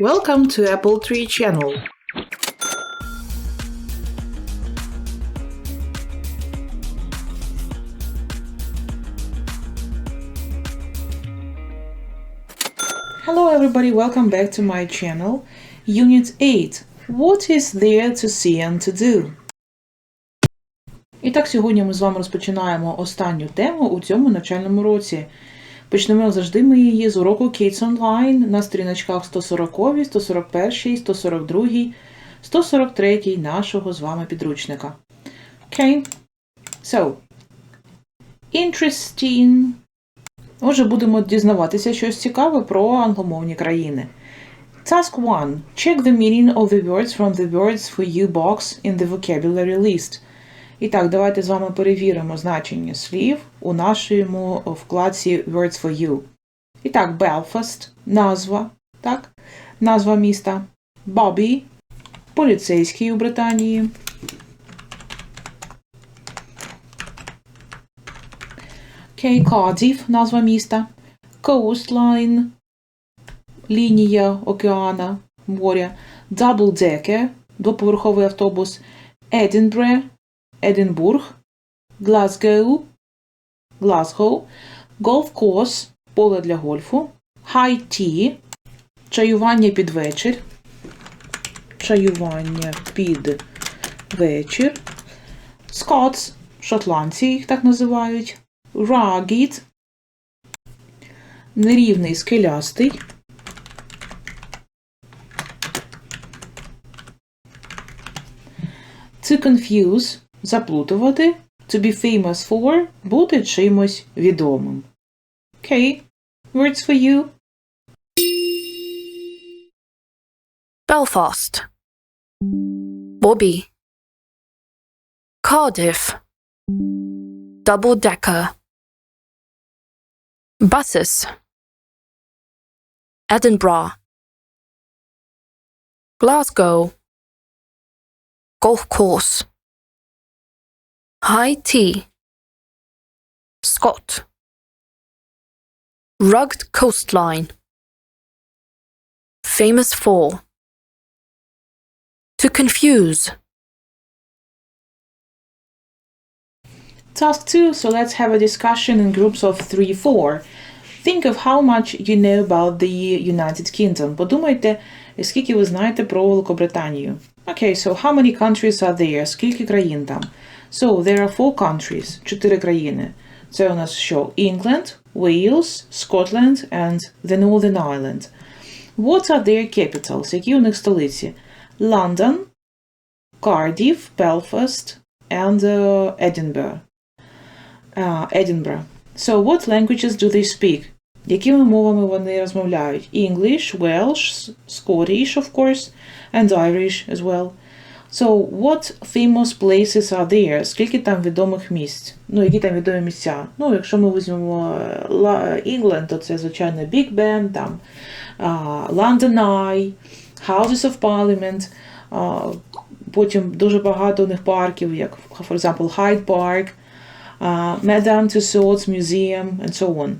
Welcome to Apple Tree Channel. Hello everybody, welcome back to my channel. Unit 8. What is there to see and to do? І так, сьогодні ми з вами розпочинаємо останню тему у цьому навчальному році. Почнемо завжди ми її з уроку Kids Online на сторіночках 140, 141, 142, 143 нашого з вами підручника. Okay. So, interesting. Отже, будемо дізнаватися щось цікаве про англомовні країни. Task 1. Check the meaning of the words from the words for you box in the vocabulary list. І так, давайте з вами перевіримо значення слів у нашому вкладці Words for You. І так, Belfast – назва, так? Назва міста. Bobby – поліцейський у Британії. Окей, Cardiff – назва міста. Coastline – лінія океана, моря. Double двоповерховий автобус. Edinburgh – Единбург. Glasgow – Glasgow. Golf course – поле для гольфу. High tea – чаювання під вечір. Чаювання під вечір. Scots – шотландці їх так називають. Rugged – нерівний скелястий. To confuse – заплутувати. To be famous for – бути чимось відомим. Okay. Words for you. Belfast, Bobby, Cardiff, Double Decker, Buses, Edinburgh, Glasgow, Golf Course, High Tea, Scott, Rugged Coastline, Famous for. To confuse. Task 2. So let's have a discussion in groups of 3 4. Think of how much you know about the United Kingdom. Подумайте, скільки ви знаєте про Великобританію. Okay, so how many countries are there? Скільки країн там? So, there are four countries. Чотири країни. Це у нас що? England, Wales, Scotland and the Northern Ireland. What are their capitals? Які у них столиці? London, Cardiff, Belfast and uh, Edinburgh. Uh, Edinburgh. So, what languages do they speak? Якими мовами вони розмовляють? English, Welsh, Scottish, of course, and Irish as well. So, what famous places are there? Скільки там відомих місць? Ну? Ну, якщо ми візьмемо е, England, то це, звичайно, Big Ben, там uh, London Eye, Houses of Parliament, uh, потім дуже багато парків, як, for example, Hyde Park, uh, Madame Tussauds Museum, and so on.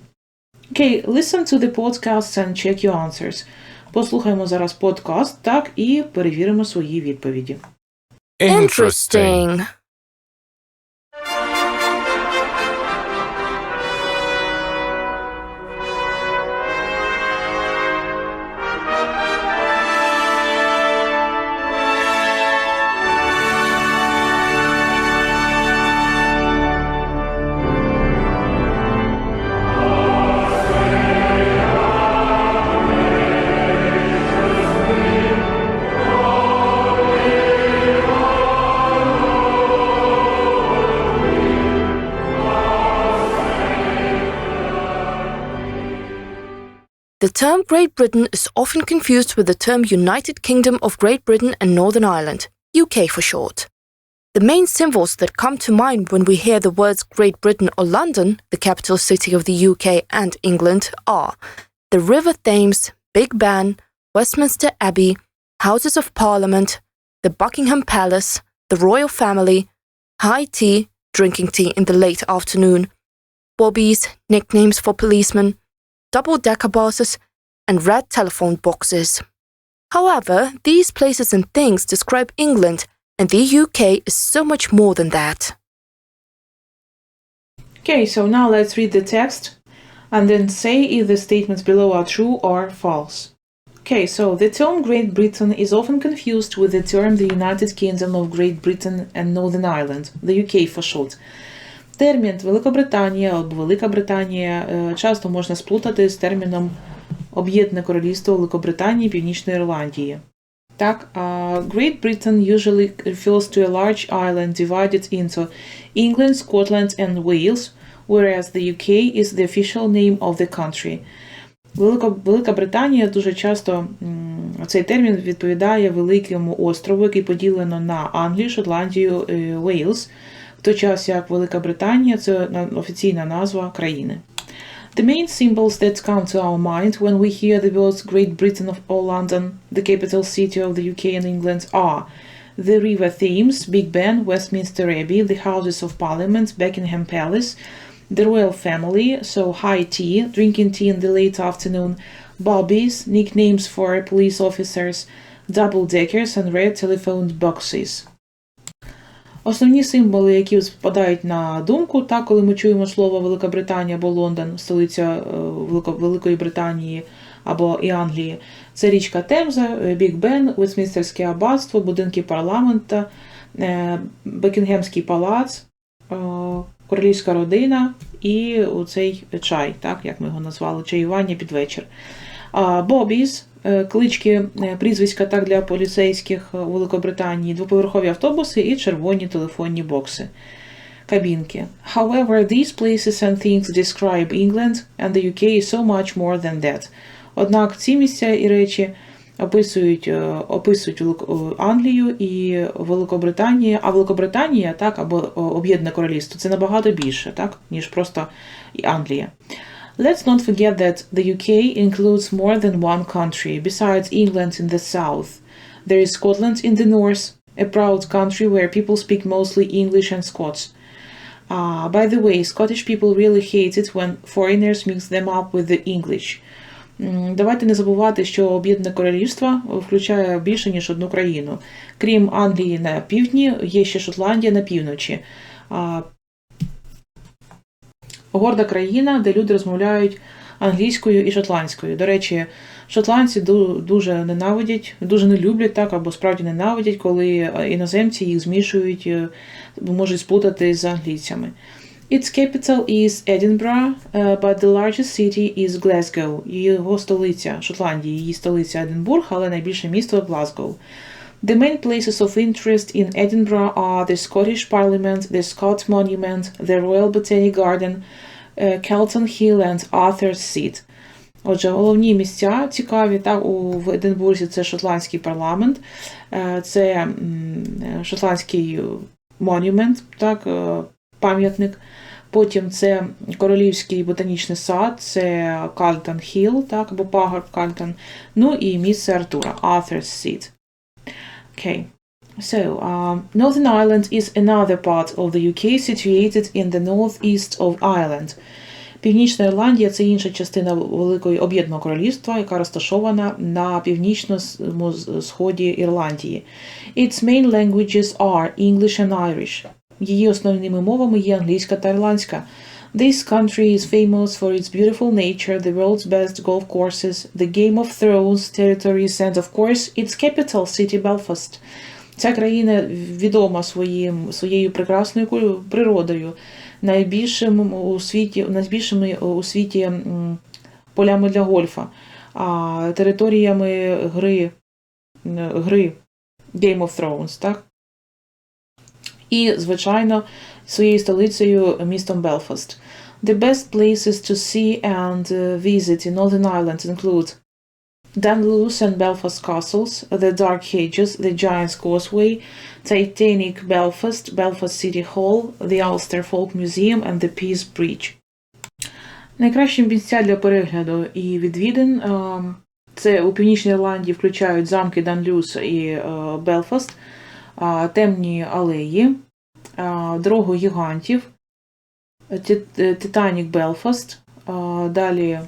Okay, listen to the podcasts and check your answers. Послухаємо зараз подкаст, і перевіримо свої відповіді. Interesting. Interesting. Term Great Britain is often confused with the term United Kingdom of Great Britain and Northern Ireland, UK for short. The main symbols that come to mind when we hear the words Great Britain or London, the capital city of the UK and England, are the River Thames, Big Ben, Westminster Abbey, Houses of Parliament, the Buckingham Palace, the royal family, high tea, drinking tea in the late afternoon, bobbies, nicknames for policemen, double decker buses, and red telephone boxes. However, these places and things describe England, and the UK is so much more than that. Okay, so now let's read the text and then say if the statements below are true or false. Okay, so the term Great Britain is often confused with the term the United Kingdom of Great Britain and Northern Ireland, the UK for short. Термін Великобританія або Велика Британія е, часто можна сплутати з терміном Об'єднане Королівство Великобританії і Північної Ірландії. Так, а Great Britain usually refers to a large island divided into England, Scotland and Wales, whereas the UK is the official name of the country. Велика, Велика Британія дуже часто цей термін відповідає великому острову, який поділено на Англію, Шотландію, е, Уейлс, в той час як Велика Британія це офіційна назва країни. The main symbols that come to our mind when we hear the words Great Britain of or London, the capital city of the UK and England, are the River Thames, Big Ben, Westminster Abbey, the Houses of Parliament, Buckingham Palace, the royal family, so high tea, drinking tea in the late afternoon, bobbies, nicknames for police officers, double deckers, and red telephone boxes. Основні символи, які спадають на думку, так, коли ми чуємо слово Велика Британія або Лондон, столиця е, Великої Британії або і Англії, це річка Темза, е, Біг Бен, Вестмінстерське аббатство, будинки парламента, е, Бекінгемський палац, королівська родина і оцей чай, так, як ми його назвали, чаювання під вечір. Бобіс, клички, е, прізвиська так для поліцейських е, у Великобританії, двоповерхові автобуси і червоні телефонні бокси. Кабінки. However, these places and things describe England and the UK so much more than that. Однак ці місця і речі описують, е, описують е, Англію і Великобританію, а Великобританія, так, або Об'єднане Королівство, це набагато більше, так, ніж просто і Англія. Let's not forget that the UK includes more than one country, besides England in the south. There is Scotland in the north, a proud country where people speak mostly English and Scots. Uh, by the way, Scottish people really hate it when foreigners mix them up with the English. М, Давайте не забувати, що Об'єднане Королівство включає більше ніж одну країну. Крім Англії на півдні, є ще Шотландія на півночі. Горда країна, де люди розмовляють англійською і шотландською. До речі, шотландці дуже ненавидять, дуже не люблять так, або справді ненавидять, коли е, іноземці їх змішують, е, можуть сплутати з англійцями. Its capital is Edinburgh, uh, but the largest city is Glasgow. Його столиця Шотландії, її столиця Единбург, але найбільше місто Глазгоу. The main places of interest in Edinburgh are the Scottish Parliament, the Scott Monument, the Royal Botanic Garden, uh, Kelton Hill and Arthur's Seat. Отже, головні місця цікаві так, у в Единбурзі це шотландський парламент, е, це е, шотландський монумент, так, е, пам'ятник. Потім це Королівський ботанічний сад, це Кальтон Хіл, так, або пагорб Кальтон. Ну і місце Артура, Arthur's Seat. Okay. So, um, Northern Ireland is another part of the UK situated in the northeast of Ireland. Північна Ірландія це інша частина Великої об'єднаного королівства, яка розташована на північному сході Ірландії. Its main languages are English and Irish. Її основними мовами є англійська та ірландська. This country is famous for its beautiful nature, the world's best golf courses, the Game of Thrones territories, and of course its capital city Belfast. Ця країна відома своїм, своєю прекрасною природою, найбільшим у світі, найбільшими у світі полями для гольфа, а територіями гри, гри Game of Thrones, так? І, звичайно, своєю столицею містом Белфаст. The best places to see and uh, visit in Northern Ireland include Dunluce and Belfast castles, the Dark Hedges, the Giant's Causeway, Titanic Belfast, Belfast City Hall, the Ulster Folk Museum and the Peace Bridge. Найкращі місця для перегляду і відвідин ем, це у Північній Ірландії включають замки Данлюс і е, Белфаст, темні алеї, дорогу гігантів, е, Титанік Белфаст, далі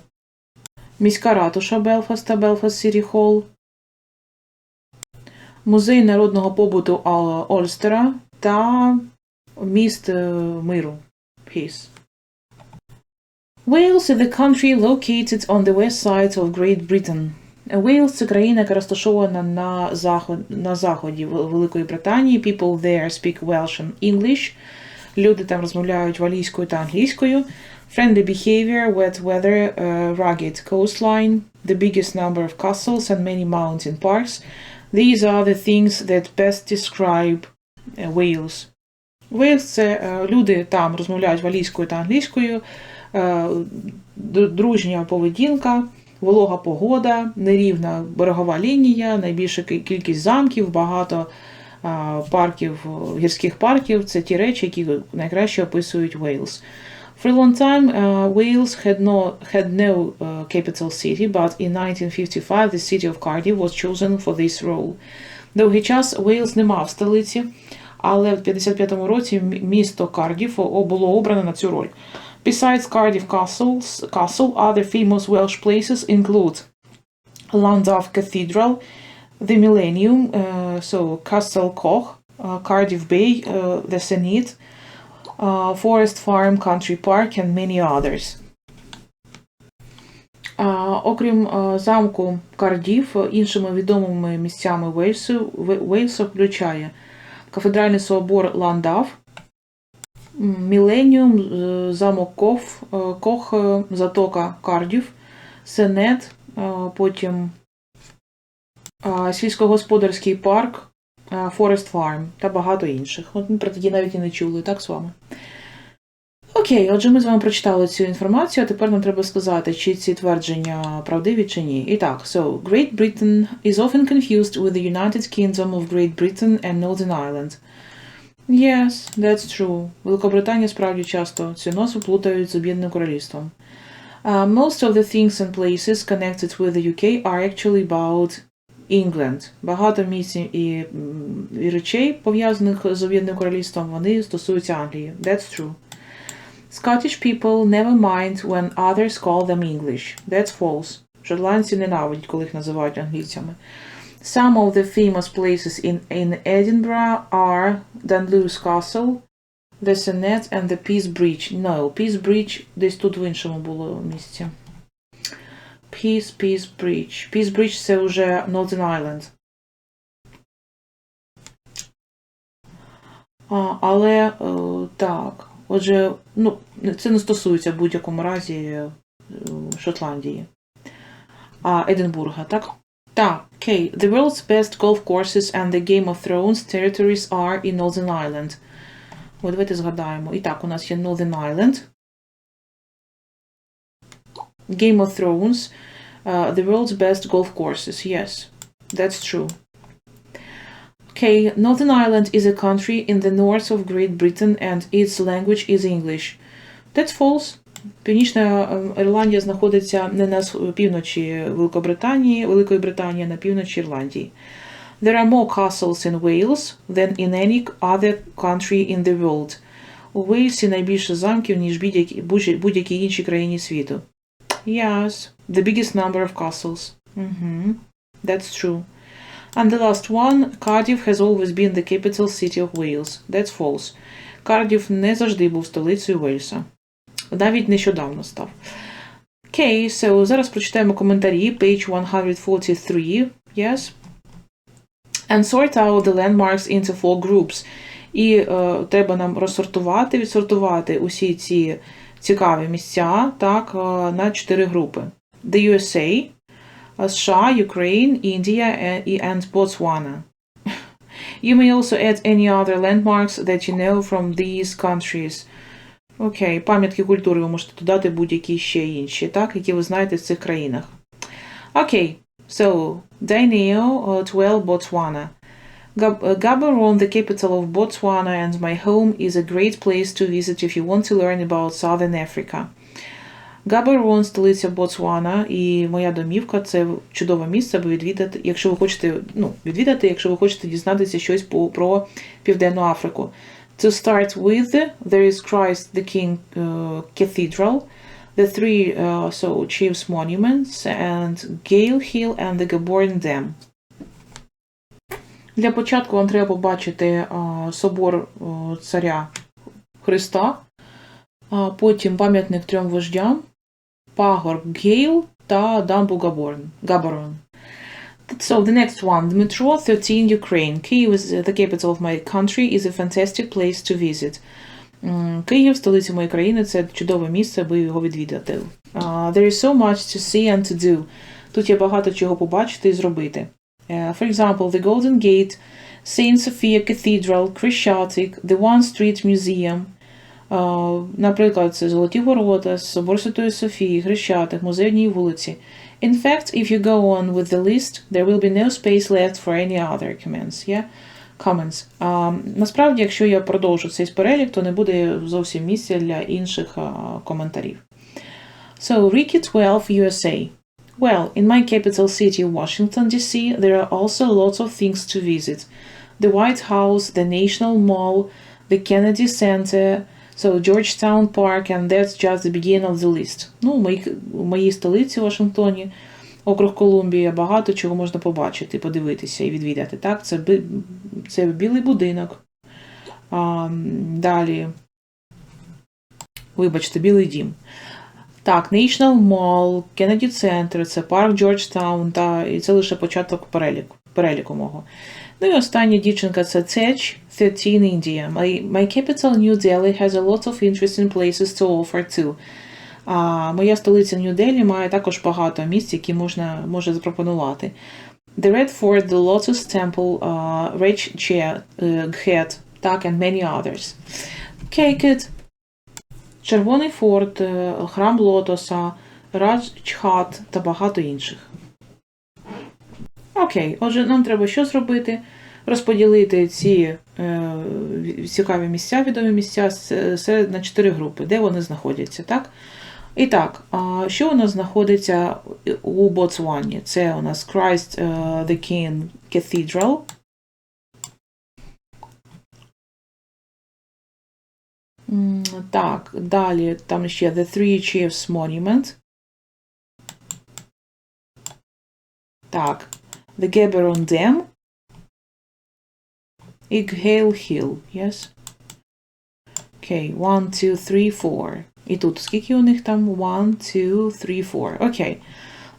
міська ратуша Белфаста, Белфаст Сірі Холл, музей народного побуту Ольстера та міст е, миру. Peace. Wales is the country located on the west side of Great Britain. Wales – це країна, яка розташована на, заход, на заході Великої Британії. People there speak Welsh and English. Люди там розмовляють валійською та англійською. Friendly behavior, wet weather, uh, rugged coastline, the biggest number of castles and many mountain parks. These are the things that best describe uh, Wales. Wales – це е, люди там розмовляють валійською та англійською, е, д- дружня поведінка, волога погода, нерівна берегова лінія, найбільша кількість замків, багато парків, гірських парків. Це ті речі, які найкраще описують Wales. For a long time, uh, Wales had no had no uh, capital city, but in 1955 the city of Cardiff was chosen for this role. Довгий час Уейлс не мав столиці, але в 55-му році місто Кардіф було обрано на цю роль. Besides Cardiff Castles, Castle, other famous Welsh places include Llandaff Cathedral, the Millennium, uh, so Castle Koch, uh, Cardiff Bay, uh, the Senate, uh, Forest Farm Country Park, and many others. А, окрім а, замку Кардіф, іншими відомими місцями Вейсу, Ве- Вейсу включає кафедральний собор Ландав, м, Міленіум, замок е, Кох, е, затока Кардіф, Сенет, е, потім сільськогосподарський парк, Форест Фарм та багато інших. От ми про тоді навіть і не чули, так з вами. Окей, отже, ми з вами прочитали цю інформацію, а тепер нам треба сказати, чи ці твердження правдиві чи ні. І так, so, Great Britain is often confused with the United Kingdom of Great Britain and Northern Ireland. Yes, that's true. Великобританія справді часто цю носу плутають з Об'єднаним Королівством. Uh, most of the things and places connected with the UK are actually about England. Багато місць і, і речей, пов'язаних з Об'єднаним Королівством, вони стосуються Англії. That's true. Scottish people never mind when others call them English. That's false. Шотландці ненавидять, коли їх називають англійцями. Some of the famous places in, in Edinburgh are Dunluce Castle, the Senet and the Peace Bridge. No, Peace Bridge десь тут в іншому було місці. Peace, Peace Bridge. Peace Bridge це вже Northern Ireland. А, але е, так, отже, ну, це не стосується в будь-якому разі е, Шотландії. А Единбурга, так? Так, окей. The world's best golf courses and the Game of Thrones territories are in Northern Ireland. От давайте згадаємо. І так, у нас є Northern Ireland. Game of Thrones. Uh, the world's best golf courses. Yes, that's true. Okay, Northern Ireland is a country in the north of Great Britain and its language is English. That's false. Північна е, Ірландія знаходиться не на півночі Великобританії, Великої Британії, а на півночі Ірландії. There are more castles in Wales than in any other country in the world. У Вейлсі найбільше замків, ніж будь-якій будь- будь-якій іншій країні світу. Yes, the biggest number of castles. Mhm. That's true. And the last one, Cardiff has always been the capital city of Wales. That's false. Кардіф не завжди був столицею Вельса. Навіть нещодавно став. Окей, okay, so зараз прочитаємо коментарі, page 143. Yes. And sort out the landmarks into four groups. І е, треба нам розсортувати, відсортувати усі ці цікаві місця так, е, на чотири групи. The USA, е, США, Ukraine, India е, and Botswana. You may also add any other landmarks that you know from these countries. Окей, пам'ятки культури ви можете додати будь-які ще інші, так, які ви знаєте в цих країнах. Окей, so, uh, 12, Botswana. Gab- uh, Gaborone, the capital of Botswana and my home, is a great place to visit if you want to learn about Southern Africa. Габерон, столиця Ботсвана, і моя домівка це чудове місце, аби відвідати, якщо ви хочете, ну, відвідати, якщо ви хочете дізнатися щось про Південну Африку. To start with, there is Christ the King uh, Cathedral, the three uh, so chiefs monuments, and Gale Hill and the Gaborone Dam. Для початку вам треба побачити а, собор о, царя Христа, а потім пам'ятник трьом вождям, пагорб Гейл та дамбу Габорн. Габорон. So the next one, Dmitro 13 Ukraine. Kyiv is the capital of my country is a fantastic place to visit. М, Київ, столиця моєї країни, це чудове місце, аби його відвідати. Uh, there is so much to see and to do. Тут є багато чого побачити і зробити. Uh, for example, the Golden Gate, Saint Sophia Cathedral, Chrestiatic, the One Street Museum. Uh, наприклад, це Золоті Ворота, Собор Святої Софії, Хрещатик, Музей одній вулиці. In fact, if you go on with the list, there will be no space left for any other comments. Yeah? Comments. А, насправді, якщо я продовжу цей перелік, то не буде зовсім місця для інших а, коментарів. So, Ricky 12, USA. Well, in my capital city, Washington, D.C., there are also lots of things to visit. The White House, the National Mall, the Kennedy Center, So Georgetown Park, and that's just the beginning of the list. Ну, в моїй, в моїй столиці Вашингтоні, округ Колумбія, багато чого можна побачити, подивитися і відвідати. Так, це, це білий будинок. А, далі. Вибачте, білий дім. Так, National Mall, Kennedy Center, це парк Джорджтаун, та, і це лише початок переліку, переліку мого. Ну і остання дівчинка це Tech 13 India. My, my capital New Delhi has a lot of interesting places to offer too. А, моя столиця Нью-Делі має також багато місць, які можна може запропонувати. The Red Fort, the Lotus Temple, uh, Rich Chair, uh, Ghet, так, and many others. Good. Червоний форт, е, храм Лотоса, Раджхат та багато інших. Окей, отже, нам треба що зробити? Розподілити ці е, цікаві місця, відомі місця серед на чотири групи, де вони знаходяться, так? І так, що у нас знаходиться у Ботсвані? Це у нас Christ е, the King Cathedral. Так, далі там ще The Three Chiefs Monument. Так, The Gaborone Dam. І Gale Hill, yes? Окей, one, two, three, four. І тут скільки у них там? One, two, three, four. Окей.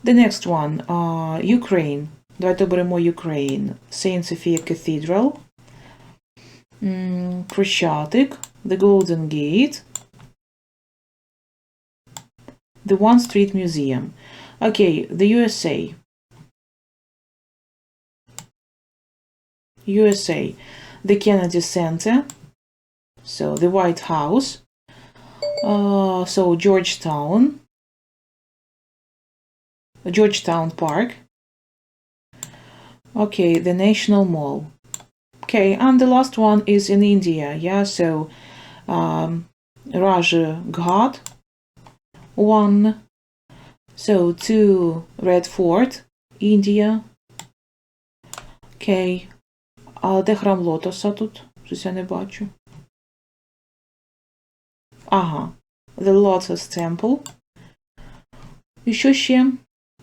The next one. Uh, Ukraine. Давайте оберемо Ukraine. Saint Sophia Cathedral. М, Хрещатик. The Golden Gate. The One Street Museum. Okay, the USA. USA, the Kennedy Center, so the White House, uh, so Georgetown, Georgetown Park, okay, the National Mall. Okay, and the last one is in India, yeah, so um, Raja Ghat, one, so two Red Fort, India, okay, А де храм Лотоса тут? Щось я не бачу. Ага. The Lotus Temple. І що ще?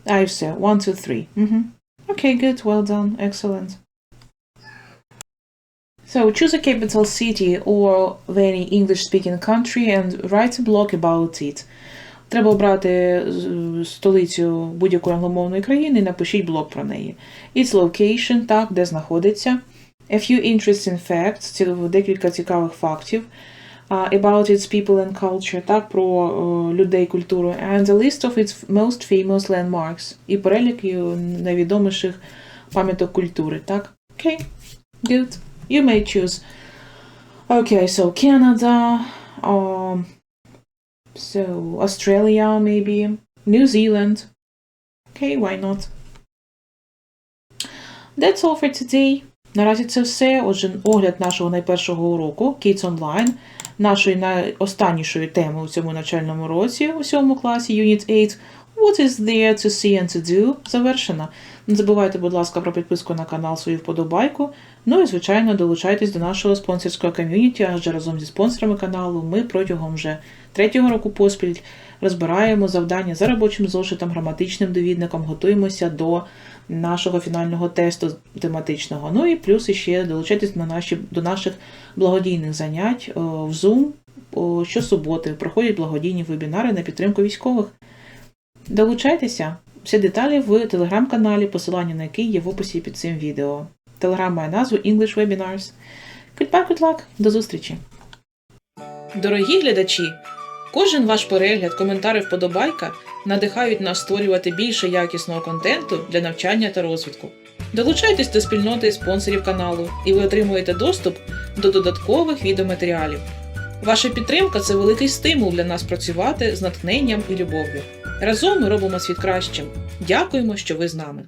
А, і все. One, two, three. Угу. Okay, good. Well done. Excellent. So choose a capital city or any English-speaking country and write a blog about it. Треба обрати столицю будь-якої англомовної країни і напишіть блог про неї. Its location, так, де знаходиться. A few interesting facts, ці- декілька цікавих фактів. Uh, about its people and culture, так, про е, людей, культуру. And a list of its most famous landmarks. І перелік е, найвідоміших пам'яток культури, так? Okay, good. You may choose. Okay, so Canada, um, so Australia, maybe New Zealand. Okay, why not? That's all for today. Наразі це все. Отже, огляд нашого найпершого уроку Kids Online, нашої найостаннішої теми у цьому навчальному році у сьомому класі Unit 8. What is there to see and to do? Завершено. Не забувайте, будь ласка, про підписку на канал, свою вподобайку. Ну і, звичайно, долучайтесь до нашого спонсорського ком'юніті, адже разом зі спонсорами каналу ми протягом вже третього року поспіль розбираємо завдання за робочим зошитом, граматичним довідником, готуємося до нашого фінального тесту тематичного. Ну і плюс іще долучайтесь на наші, до наших благодійних занять о, в Zoom. Щосуботи проходять благодійні вебінари на підтримку військових. Долучайтеся. Всі деталі в телеграм-каналі, посилання на який є в описі під цим відео. Телеграм має назву English Webinars. Goodbye, good luck. До зустрічі! Дорогі глядачі! Кожен ваш перегляд, коментар і вподобайка надихають нас створювати більше якісного контенту для навчання та розвитку. Долучайтесь до спільноти спонсорів каналу, і ви отримуєте доступ до додаткових відеоматеріалів. Ваша підтримка це великий стимул для нас працювати з натхненням і любов'ю. Разом ми робимо світ кращим. Дякуємо, що ви з нами.